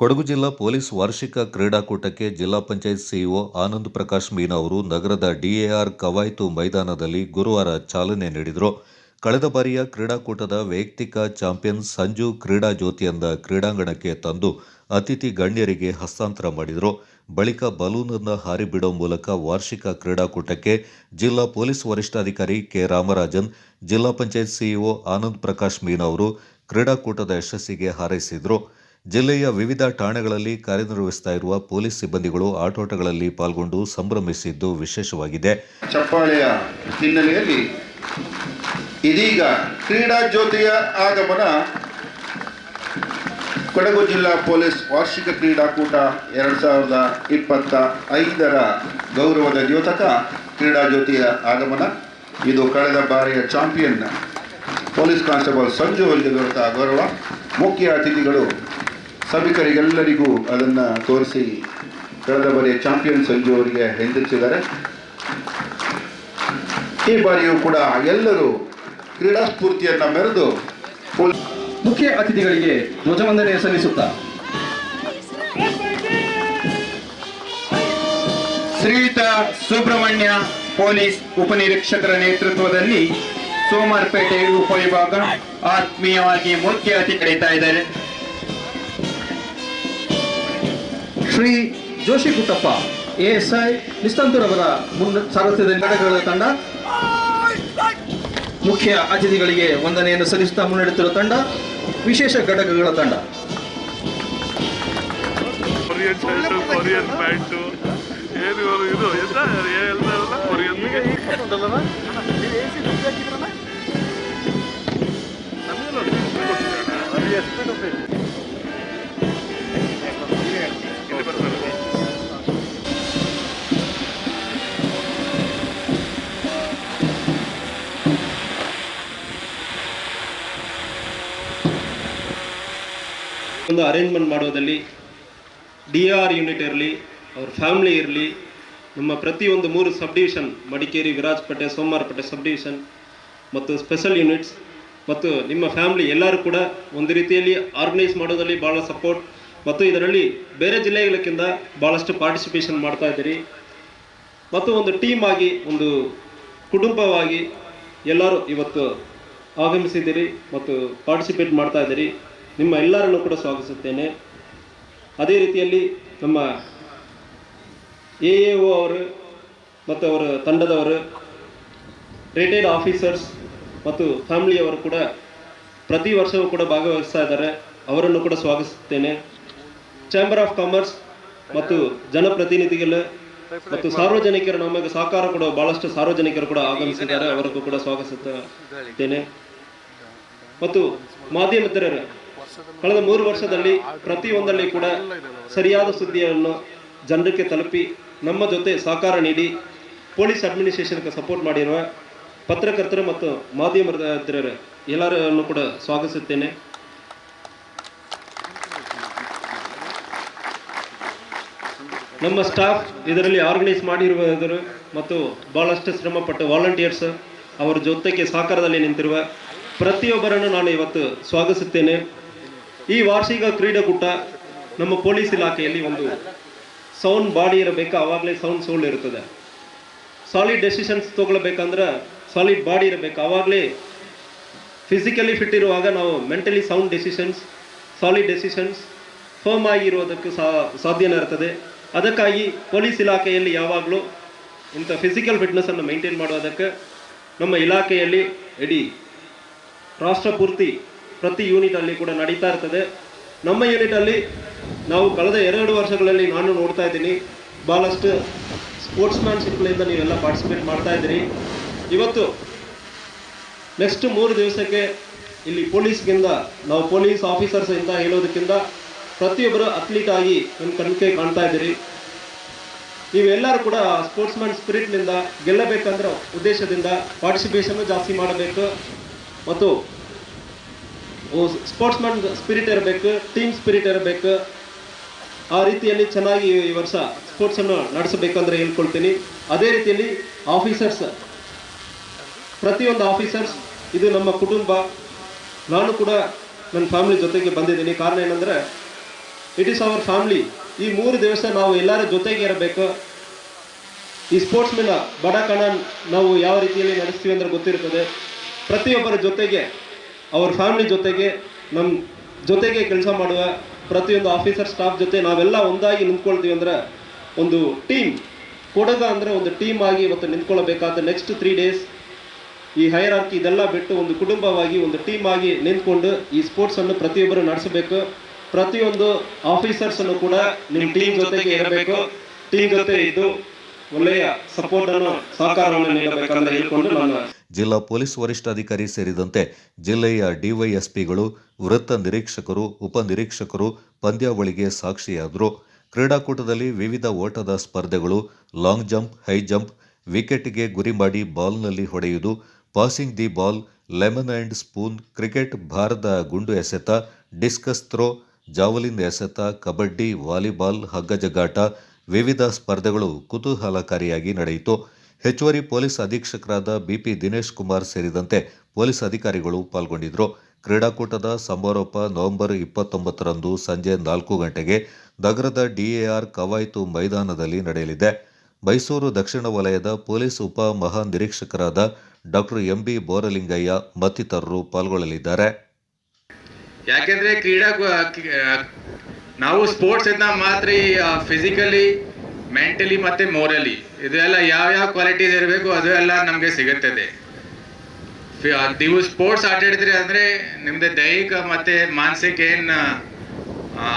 ಕೊಡಗು ಜಿಲ್ಲಾ ಪೊಲೀಸ್ ವಾರ್ಷಿಕ ಕ್ರೀಡಾಕೂಟಕ್ಕೆ ಜಿಲ್ಲಾ ಪಂಚಾಯತ್ ಸಿಇಒ ಆನಂದ್ ಪ್ರಕಾಶ್ ಮೀನಾ ಅವರು ನಗರದ ಡಿಎಆರ್ ಕವಾಯ್ತು ಮೈದಾನದಲ್ಲಿ ಗುರುವಾರ ಚಾಲನೆ ನೀಡಿದರು. ಕಳೆದ ಬಾರಿಯ ಕ್ರೀಡಾಕೂಟದ ವೈಯಕ್ತಿಕ ಚಾಂಪಿಯನ್ ಸಂಜು ಕ್ರೀಡಾ ಜ್ಯೋತಿಯಿಂದ ಕ್ರೀಡಾಂಗಣಕ್ಕೆ ತಂದು ಅತಿಥಿ ಗಣ್ಯರಿಗೆ ಹಸ್ತಾಂತರ ಮಾಡಿದರು. ಬಳಿಕ ಬಲೂನನ್ನು ಹಾರಿ ಬಿಡೋ ಮೂಲಕ ವಾರ್ಷಿಕ ಕ್ರೀಡಾಕೂಟಕ್ಕೆ ಜಿಲ್ಲಾ ಪೊಲೀಸ್ ವರಿಷ್ಠಾಧಿಕಾರಿ ಕೆ ರಾಮರಾಜನ್, ಜಿಲ್ಲಾ ಪಂಚಾಯತ್ ಸಿಇಒ ಆನಂದ್ ಪ್ರಕಾಶ್ ಮೀನಾ ಅವರು ಕ್ರೀಡಾಕೂಟದ ಯಶಸ್ಸಿಗೆ ಹಾರೈಸಿದರು. ಜಿಲ್ಲೆಯ ವಿವಿಧ ಠಾಣೆಗಳಲ್ಲಿ ಕಾರ್ಯನಿರ್ವಹಿಸ್ತಾ ಇರುವ ಪೊಲೀಸ್ ಸಿಬ್ಬಂದಿಗಳು ಆಟೋಟಗಳಲ್ಲಿ ಪಾಲ್ಗೊಂಡು ಸಂಭ್ರಮಿಸಿದ್ದು ವಿಶೇಷವಾಗಿದೆ. ಚಪ್ಪಾಳೆಯ ಹಿನ್ನೆಲೆಯಲ್ಲಿ ಇದೀಗ ಕ್ರೀಡಾ ಜ್ಯೋತಿಯ ಆಗಮನ. ಕೊಡಗು ಜಿಲ್ಲಾ ಪೊಲೀಸ್ ವಾರ್ಷಿಕ ಕ್ರೀಡಾಕೂಟ ಎರಡ್ ಸಾವಿರದ ಇಪ್ಪತ್ತ ಐದರ ಗೌರವದ ದ್ಯೋತಕ ಕ್ರೀಡಾ ಜ್ಯೋತಿಯ ಆಗಮನ. ಇದು ಕಳೆದ ಬಾರಿಯ ಚಾಂಪಿಯನ್ ಪೊಲೀಸ್ ಕಾನ್ಸ್ಟೇಬಲ್ ಸಂಜು ದೊರೆತ ಗೌರವ. ಮುಖ್ಯ ಅತಿಥಿಗಳು ಸಭಿಕರಿಗೆಲ್ಲರಿಗೂ ಅದನ್ನು ತೋರಿಸಿ ಕಳೆದ ಬಾರಿಯ ಚಾಂಪಿಯನ್ ಸಂಜು ಅವರಿಗೆ ಹೆಂದಿಸಿದ್ದಾರೆ ಈ ಬಾರಿಯೂ ಕೂಡ ಎಲ್ಲರೂ ಕ್ರೀಡಾ ಸ್ಫೂರ್ತಿಯನ್ನು ಮೆರೆದು ಮುಖ್ಯ ಅತಿಥಿಗಳಿಗೆ ಧ್ವಜವಂದನೆ ಸಲ್ಲಿಸುತ್ತಾ. ಶ್ರೀಯುತ ಸುಬ್ರಹ್ಮಣ್ಯ ಪೊಲೀಸ್ ಉಪನಿರೀಕ್ಷಕರ ನೇತೃತ್ವದಲ್ಲಿ ಸೋಮಾರ್ಪೇಟೆ ಉಪವಿಭಾಗ ಆತ್ಮೀಯವಾಗಿ ಮುಖ್ಯ ಅತಿಥಿ ಕರೀತಾ ಇದ್ದಾರೆ. ಶ್ರೀ ಜೋಶಿ ಕುಟ್ಟಪ್ಪ ಎಎಸ್ಐ ನಿಸ್ತಂತೂರವರ ಮುನ್ನ ಸಾರಥ್ಯದಲ್ಲಿ ಘಟಕಗಳ ತಂಡ ಮುಖ್ಯ ಅತಿಥಿಗಳಿಗೆ ವಂದನೆಯನ್ನು ಸಲ್ಲಿಸುತ್ತಾ ಮುನ್ನಡೆಯುತ್ತಿರುವ ತಂಡ ವಿಶೇಷ ಘಟಕಗಳ ತಂಡ ಕೊರಿಯನ್ ಇದು ಒಂದು ಅರೇಂಜ್ಮೆಂಟ್ ಮಾಡೋದಲ್ಲಿ ಡಿ ಆರ್ ಯೂನಿಟ್ ಇರಲಿ, ಅವ್ರ ಫ್ಯಾಮ್ಲಿ ಇರಲಿ, ನಮ್ಮ ಪ್ರತಿಯೊಂದು ಮೂರು sub division Madikeri, Virajpet, Somwarpet sub division ಮತ್ತು ಸ್ಪೆಷಲ್ ಯೂನಿಟ್ಸ್ ಮತ್ತು ನಿಮ್ಮ ಫ್ಯಾಮ್ಲಿ ಎಲ್ಲರೂ ಕೂಡ ಒಂದು ರೀತಿಯಲ್ಲಿ ಆರ್ಗನೈಸ್ ಮಾಡೋದಲ್ಲಿ ಭಾಳ ಸಪೋರ್ಟ್ ಮತ್ತು ಇದರಲ್ಲಿ ಬೇರೆ ಜಿಲ್ಲೆಗಳಕ್ಕಿಂತ ಭಾಳಷ್ಟು ಪಾರ್ಟಿಸಿಪೇಷನ್ ಮಾಡ್ತಾ ಇದ್ದೀರಿ. ಮತ್ತು ಒಂದು ಟೀಮ್ ಆಗಿ, ಒಂದು ಕುಟುಂಬವಾಗಿ ಎಲ್ಲರೂ ಇವತ್ತು ಆಗಮಿಸಿದ್ದೀರಿ ಮತ್ತು ಪಾರ್ಟಿಸಿಪೇಟ್ ಮಾಡ್ತಾ ಇದ್ದೀರಿ. ನಿಮ್ಮ ಎಲ್ಲರನ್ನು ಕೂಡ ಸ್ವಾಗತಿಸುತ್ತೇನೆ. ಅದೇ ರೀತಿಯಲ್ಲಿ ನಮ್ಮ ಎ ಎ ಒ ಅವರು ಮತ್ತು ಅವರ ತಂಡದವರು ರಿಟೈರ್ಡ್ ಆಫೀಸರ್ಸ್ ಮತ್ತು ಫ್ಯಾಮಿಲಿಯವರು ಕೂಡ ಪ್ರತಿ ವರ್ಷವೂ ಕೂಡ ಭಾಗವಹಿಸ್ತಾ ಇದ್ದಾರೆ. ಅವರನ್ನು ಕೂಡ ಸ್ವಾಗತಿಸುತ್ತೇನೆ. ಚಾಂಬರ್ ಆಫ್ ಕಾಮರ್ಸ್ ಮತ್ತು ಜನಪ್ರತಿನಿಧಿಗಳು ಮತ್ತು ಸಾರ್ವಜನಿಕರು ನಮಗೆ ಸಹಕಾರ ಕೂಡ ಬಹಳಷ್ಟು ಸಾರ್ವಜನಿಕರು ಕೂಡ ಆಗಮಿಸಿದ್ದಾರೆ. ಅವರಿಗೂ ಕೂಡ ಸ್ವಾಗತಿಸುತ್ತೇನೆ. ಮತ್ತು ಮಾಧ್ಯಮಿತರರು ಕಳೆದ ಮೂರು ವರ್ಷದಲ್ಲಿ ಪ್ರತಿಯೊಂದರಲ್ಲಿ ಕೂಡ ಸರಿಯಾದ ಸುದ್ದಿಯನ್ನು ಜನರಿಗೆ ತಲುಪಿ ನಮ್ಮ ಜೊತೆ ಸಹಕಾರ ನೀಡಿ ಪೊಲೀಸ್ ಅಡ್ಮಿನಿಸ್ಟ್ರೇಷನ್ಗೆ ಸಪೋರ್ಟ್ ಮಾಡಿರುವ ಪತ್ರಕರ್ತರು ಮತ್ತು ಮಾಧ್ಯಮ ಎಲ್ಲರನ್ನು ಕೂಡ ಸ್ವಾಗತಿಸುತ್ತೇನೆ. ನಮ್ಮ ಸ್ಟಾಫ್ ಇದರಲ್ಲಿ ಆರ್ಗನೈಸ್ ಮಾಡಿರುವುದರು ಮತ್ತು ಭಾಳಷ್ಟು ಶ್ರಮಪಟ್ಟ ವಾಲಂಟಿಯರ್ಸ್ ಅವರ ಜೊತೆಗೆ ಸಹಕಾರದಲ್ಲಿ ನಿಂತಿರುವ ಪ್ರತಿಯೊಬ್ಬರನ್ನು ನಾನು ಇವತ್ತು ಸ್ವಾಗತಿಸುತ್ತೇನೆ. ಈ ವಾರ್ಷಿಕ ಕ್ರೀಡಾಕೂಟ ನಮ್ಮ ಪೊಲೀಸ್ ಇಲಾಖೆಯಲ್ಲಿ ಒಂದು ಸೌಂಡ್ ಬಾಡಿ ಇರಬೇಕು? ಆವಾಗಲೇ ಸೌಂಡ್ ಸೋಲ್ ಇರ್ತದೆ ಸಾಲಿಡ್ ಡೆಸಿಷನ್ಸ್ ತಗೊಳ್ಬೇಕಂದ್ರೆ ಸಾಲಿಡ್ ಬಾಡಿ ಇರಬೇಕು. ಆವಾಗಲೇ ಫಿಸಿಕಲಿ ಫಿಟ್ ಇರುವಾಗ ನಾವು mentally sound decisions solid decisions firm ಆಗಿರೋದಕ್ಕೆ ಸಾಧ್ಯನೇ ಇರ್ತದೆ. ಅದಕ್ಕಾಗಿ ಪೊಲೀಸ್ ಇಲಾಖೆಯಲ್ಲಿ ಯಾವಾಗಲೂ ಇಂಥ ಫಿಸಿಕಲ್ ಫಿಟ್ನೆಸ್ಸನ್ನು ಮೈಂಟೈನ್ ಮಾಡೋದಕ್ಕೆ ನಮ್ಮ ಇಲಾಖೆಯಲ್ಲಿ ಇಡೀ ರಾಷ್ಟ್ರ ಪೂರ್ತಿ ಯೂನಿಟ್ ಅಲ್ಲಿ ಕೂಡ ನಡೀತಾ ಇರ್ತದೆ. ನಮ್ಮ ಯೂನಿಟ್ ಅಲ್ಲಿ ನಾವು ಕಳೆದ ಎರಡು ವರ್ಷಗಳಲ್ಲಿ ನಾನು ನೋಡ್ತಾ ಇದ್ದೀನಿ. ಭಾಳಷ್ಟು ಸ್ಪೋರ್ಟ್ಸ್ ಮ್ಯಾನ್ಶಿಪ್ಗಳಿಂದ ನೀವೆಲ್ಲ ಪಾರ್ಟಿಸಿಪೇಟ್ ಮಾಡ್ತಾ ಇದ್ದೀರಿ. ಇವತ್ತು ನೆಕ್ಸ್ಟ್ ಮೂರು ದಿವಸಕ್ಕೆ ಇಲ್ಲಿ ಪೊಲೀಸ್ಗಿಂತ ನಾವು ಪೊಲೀಸ್ ಆಫೀಸರ್ಸ್ ಇಂದ ಹೇಳೋದಕ್ಕಿಂತ ಪ್ರತಿಯೊಬ್ಬರು ಅಥ್ಲೀಟ್ ಆಗಿ ನಿಮ್ಮ ಕಣ್ಕೆ ಕಾಣ್ತಾ ಇದ್ದೀರಿ. ನೀವೆಲ್ಲರೂ ಕೂಡ ಸ್ಪೋರ್ಟ್ಸ್ ಮ್ಯಾನ್ ಸ್ಪಿರಿಟ್ನಿಂದ ಗೆಲ್ಲಬೇಕಂದ್ರೆ ಉದ್ದೇಶದಿಂದ ಪಾರ್ಟಿಸಿಪೇಷನ್ನು ಜಾಸ್ತಿ ಮಾಡಬೇಕು. ಮತ್ತು ಸ್ಪೋರ್ಟ್ಸ್ ಮ್ಯಾನ್ ಸ್ಪಿರಿಟ್ ಇರಬೇಕು ಟೀಮ್ ಸ್ಪಿರಿಟ್ ಇರಬೇಕು. ಆ ರೀತಿಯಲ್ಲಿ ಚೆನ್ನಾಗಿ ಈ ವರ್ಷ ಸ್ಪೋರ್ಟ್ಸನ್ನು ನಡೆಸಬೇಕಂದ್ರೆ ಹೇಳ್ಕೊಳ್ತೀನಿ. ಅದೇ ರೀತಿಯಲ್ಲಿ ಆಫೀಸರ್ಸ್ ಪ್ರತಿಯೊಂದು ಆಫೀಸರ್ಸ್ ಇದು ನಮ್ಮ ಕುಟುಂಬ. ನಾನು ಕೂಡ ನನ್ನ ಫ್ಯಾಮಿಲಿ ಜೊತೆಗೆ ಬಂದಿದ್ದೀನಿ. ಕಾರಣ ಏನಂದರೆ ಇಟ್ ಈಸ್ ಅವರ್ ಫ್ಯಾಮ್ಲಿ ಈ ಮೂರು ದಿವಸ ನಾವು ಎಲ್ಲರ ಜೊತೆಗೆ ಇರಬೇಕು. ಈ ಸ್ಪೋರ್ಟ್ಸ್ ಮೇಲೆ ಬಡ ಕಣ ನಾವು ಯಾವ ರೀತಿಯಲ್ಲಿ ನಡೆಸ್ತೀವಿ ಅಂದ್ರೆ ಗೊತ್ತಿರ್ತದೆ ಪ್ರತಿಯೊಬ್ಬರ ಜೊತೆಗೆ ಅವ್ರ ಫ್ಯಾಮಿಲಿ ಜೊತೆಗೆ ನಮ್ಮ ಜೊತೆಗೆ ಕೆಲಸ ಮಾಡುವ ಪ್ರತಿಯೊಂದು ಆಫೀಸರ್ ಸ್ಟಾಫ್ ಜೊತೆ ನಾವೆಲ್ಲ ಒಂದಾಗಿ ನಿಂತ್ಕೊಳ್ತೀವಿ ಅಂದ್ರೆ ಒಂದು ಟೀಮ್ ಕೊಡಗ ಅಂದರೆ ಒಂದು ಟೀಮ್ ಆಗಿ ಇವತ್ತು ನಿಂತ್ಕೊಳ್ಬೇಕಾದ ನೆಕ್ಸ್ಟ್ ತ್ರೀ ಡೇಸ್ ಈ ಹೈರಾರ್ಕಿ ಇದೆಲ್ಲ ಬಿಟ್ಟು ಒಂದು ಕುಟುಂಬವಾಗಿ ಒಂದು ಟೀಮ್ ಆಗಿ ನಿಂತ್ಕೊಂಡು ಈ ಸ್ಪೋರ್ಟ್ಸನ್ನು ಪ್ರತಿಯೊಬ್ಬರು ನಡೆಸಬೇಕು. ಪ್ರತಿಯೊಂದು ಆಫೀಸರ್ಸನ್ನು ಕೂಡ ನಿಮ್ಮ ಟೀಮ್ ಜೊತೆಗೆ ಇರಬೇಕು. ಟೀಮ್ ಜೊತೆ ಇದ್ದು ಒಳ್ಳೆಯ ಸಪೋರ್ಟ್ ಅನ್ನು ಸಹಕಾರವನ್ನು ನೀಡಬೇಕಂತ ಹೇಳಿಕೊಂಡು ನಾನು ಜಿಲ್ಲಾ ಪೊಲೀಸ್ ವರಿಷ್ಠಾಧಿಕಾರಿ ಸೇರಿದಂತೆ ಜಿಲ್ಲೆಯ ಡಿವೈಎಸ್ಪಿಗಳು, ವೃತ್ತ ನಿರೀಕ್ಷಕರು ಉಪನಿರೀಕ್ಷಕರು ಪಂದ್ಯಾವಳಿಗೆ ಸಾಕ್ಷಿಯಾದರು. ಕ್ರೀಡಾಕೂಟದಲ್ಲಿ ವಿವಿಧ ಓಟದ ಸ್ಪರ್ಧೆಗಳು ಲಾಂಗ್ ಜಂಪ್ ಹೈ ಜಂಪ್ ವಿಕೆಟ್ಗೆ ಗುರಿ ಮಾಡಿ ಬಾಲ್ನಲ್ಲಿ ಹೊಡೆಯುವುದು passing the ball lemon and spoon cricket ಭಾರದ ಗುಂಡು ಎಸೆತ ಡಿಸ್ಕಸ್ ಥ್ರೋ ಜಾವಲಿನ್ ಎಸೆತ, ಕಬಡ್ಡಿ ವಾಲಿಬಾಲ್ ಹಗ್ಗಜಗ್ಗಾಟ ವಿವಿಧ ಸ್ಪರ್ಧೆಗಳು ಕುತೂಹಲಕಾರಿಯಾಗಿ ನಡೆಯಿತು. ಹೆಚ್ಚುವರಿ ಪೊಲೀಸ್ ಅಧೀಕ್ಷಕರಾದ ಬಿಪಿ ದಿನೇಶ್ ಕುಮಾರ್ ಸೇರಿದಂತೆ ಪೊಲೀಸ್ ಅಧಿಕಾರಿಗಳು ಪಾಲ್ಗೊಂಡಿದ್ದರು. ಕ್ರೀಡಾಕೂಟದ ಸಮಾರೋಪ ನವೆಂಬರ್ ಇಪ್ಪತ್ತೊಂಬತ್ತರಂದು ಸಂಜೆ ನಾಲ್ಕು ಗಂಟೆಗೆ ನಗರದ ಡಿಎಆರ್ ಕವಾಯಿತು ಮೈದಾನದಲ್ಲಿ ನಡೆಯಲಿದೆ. ಮೈಸೂರು ದಕ್ಷಿಣ ವಲಯದ ಪೊಲೀಸ್ ಉಪ ಮಹಾನಿರೀಕ್ಷಕರಾದ ಡಾಕ್ಟರ್ ಎಂಬಿ ಬೋರಲಿಂಗಯ್ಯ ಮತ್ತಿತರರು ಪಾಲ್ಗೊಳ್ಳಲಿದ್ದಾರೆ. ಯಾಕೆಂದ್ರೆ ಕ್ರೀಡಾ ನಾವು ಸ್ಪೋರ್ಟ್ಸ್ ಇಂದ ಮಾತ್ರ ಫಿಸಿಕಲಿ ಮೆಂಟಲಿ ಮತ್ತೆ ಮೋರಲಿ ಇದೆಲ್ಲ ಯಾವ ಯಾವ ಕ್ವಾಲಿಟೀಸ್ ಇರಬೇಕು ಅದು ಎಲ್ಲ ನಮಗೆ ಸಿಗುತ್ತದೆ. ನೀವು ಸ್ಪೋರ್ಟ್ಸ್ ಆಟಾಡಿದ್ರಿ ಅಂದ್ರೆ ನಿಮ್ದು ದೈಹಿಕ ಮತ್ತೆ ಮಾನಸಿಕ ಏನ್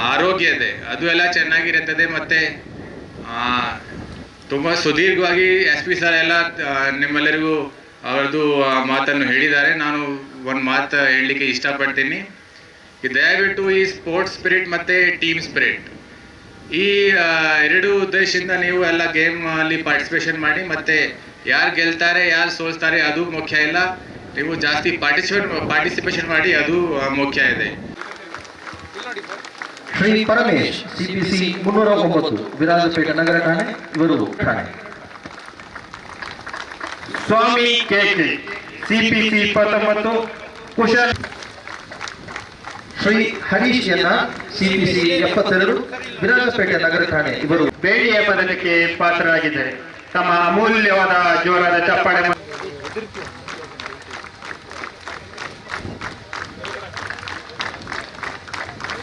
ಆರೋಗ್ಯ ಇದೆ, ಅದು ಎಲ್ಲ ಚೆನ್ನಾಗಿರುತ್ತದೆ ಮತ್ತೆ ತುಂಬಾ ಸುದೀರ್ಘವಾಗಿ ಎಸ್ ಪಿ ಸರ್ ಎಲ್ಲ ನಿಮ್ಮೆಲ್ಲರಿಗೂ ಅವರದು ಆ, ಮಾತನ್ನು ಹೇಳಿದ್ದಾರೆ. ನಾನು ಒಂದು ಮಾತು ಹೇಳಲಿಕ್ಕೆ ಇಷ್ಟಪಡ್ತೀನಿ. ದಯವಿಟ್ಟು ಈ ಸ್ಪೋರ್ಟ್ಸ್ ಸ್ಪಿರಿಟ್ ಮತ್ತೆ ಟೀಮ್ ಸ್ಪಿರಿಟ್ ಈ ಎರಡು ಉದ್ದೇಶದಿಂದ ನೀವು ಎಲ್ಲ ಗೇಮ್ ಅಲ್ಲಿ ಪಾರ್ಟಿಸಿಪೇಷನ್ ಮಾಡಿ ಮತ್ತೆ ಯಾರು ಗೆಲ್ತಾರೆ ಯಾರು ಸೋಲ್ತಾರೆ ಅದು ಮುಖ್ಯ ಇಲ್ಲ. ನೀವು ಜಾಸ್ತಿ ಪಾರ್ಟಿಸಿಪೇಟ್ ಪಾರ್ಟಿಸಿಪೇಷನ್ ಮಾಡಿ ಅದು ಮುಖ್ಯ ಇದೆ. ಶ್ರೀ ಪರಮೇಶ್ ಸಿಪಿಸಿ ಮುನ್ನೂರ ಒಂಬತ್ತು ವಿರಾಜಪೇಟೆ ನಗರ ಠಾಣೆ ಇವರು ಠಾಣೆ. ಸ್ವಾಮಿ ಕೇಕೆ ಸಿಪಿಸಿ ಇಪ್ಪತ್ತೊಂಬತ್ತು ಕುಶಲ್ ಶ್ರೀ ಹರೀಶ್ ಎನ್ನ ಸಿಪಿಸಿ ಎಪ್ಪತ್ತೆರಡು ವಿರಾಜಪೇಟೆ ನಗರ ಠಾಣೆ. ಇವರು ಬೇಡಿಯ ಪದಕಕ್ಕೆ ಪಾತ್ರರಾಗಿದ್ದಾರೆ. ತಮ್ಮ ಅಮೂಲ್ಯವಾದ ಜೋರಾದ ಚಪ್ಪಾಳೆ